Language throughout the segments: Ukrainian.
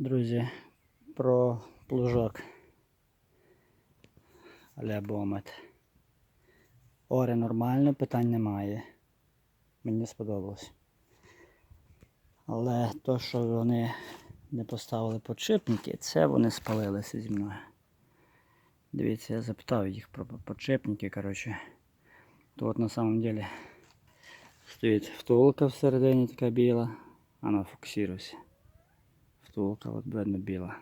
Друзі, про плужок. Аля. Оре нормально, питань немає. Мені сподобалось. Але то, що вони не поставили подшипники, це вони спалилися зі мною. Дивіться, я запитав їх про подшипники, коротше. Тут на самом деле стоїть втулка всередині така біла. Вона фокусирується. Втулка, от видно біла.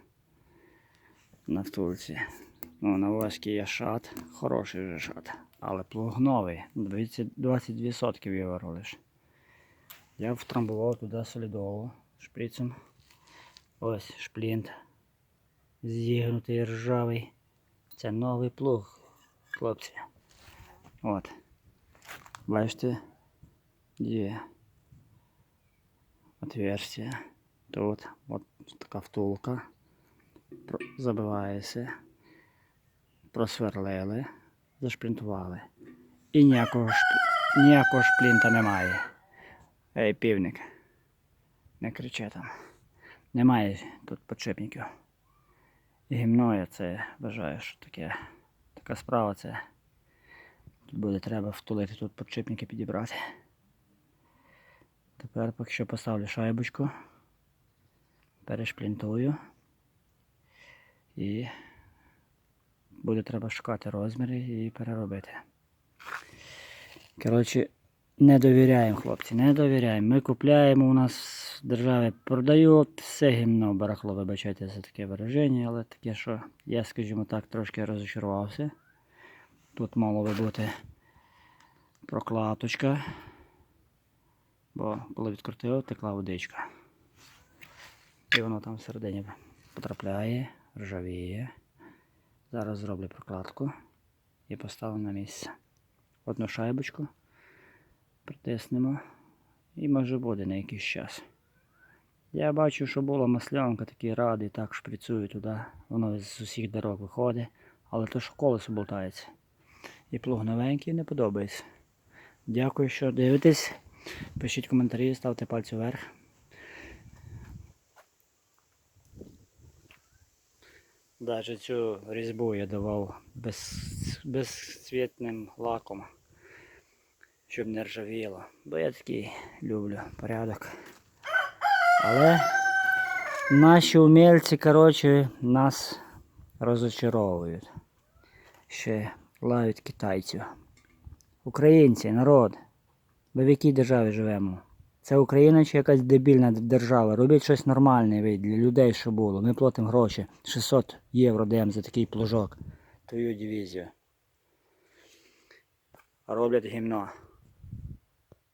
На втулці. Ну, на важкий є шат, хороший вже шат. Але плуг новий. 20, 22 сотки вивору. Я втрамбував туди солідову шприцем. Ось шплінт. Зігнутий ржавий. Це новий плуг, хлопці. От. Бачите, є отверстие. Тут от така втулка. Забивається. Просверлили, зашпринтували. І ніякого, ніякого шплінта немає. Ей, півник. Не кричи там. Немає тут подшипників. Гімно я це вважаю, що таке. Така справа це. Тут буде треба втулити тут подшипники підібрати. Тепер поки що поставлю шайбочку. Перешплінтую. І буде треба шукати розміри і переробити. Коротше, не довіряємо, хлопці, не довіряємо. Ми купляємо, у нас в державі продають все гімно барахло, вибачайте за таке вираження, але таке, що я, скажімо так, трошки розочарувався. Тут мало би бути прокладочка, бо коли відкрутив, текла водичка. І воно там всередині потрапляє, ржавіє. Зараз зроблю прокладку і поставлю на місце. Одну шайбочку притиснемо і може буде на якийсь час. Я бачу, що була маслянка, такий радий, так шприцюю туди, воно з усіх дорог виходить, але то що колесо болтається. І плуг новенький не подобається. Дякую, що дивитесь. Пишіть коментарі, ставте пальці вверх. Даже цю різьбу я давав без, безцвітним лаком, щоб не ржавіло. Бо я такий люблю порядок. Але наші умільці, коротше, нас розочаровують. Ще лають китайців. Українці, народ. Ми в якій державі живемо? Це Україна чи якась дебільна держава? Робіть щось нормальне для людей, що було. Ми платимо гроші. 600 євро даємо за такий плужок. Твою дивізію. Роблять гімно.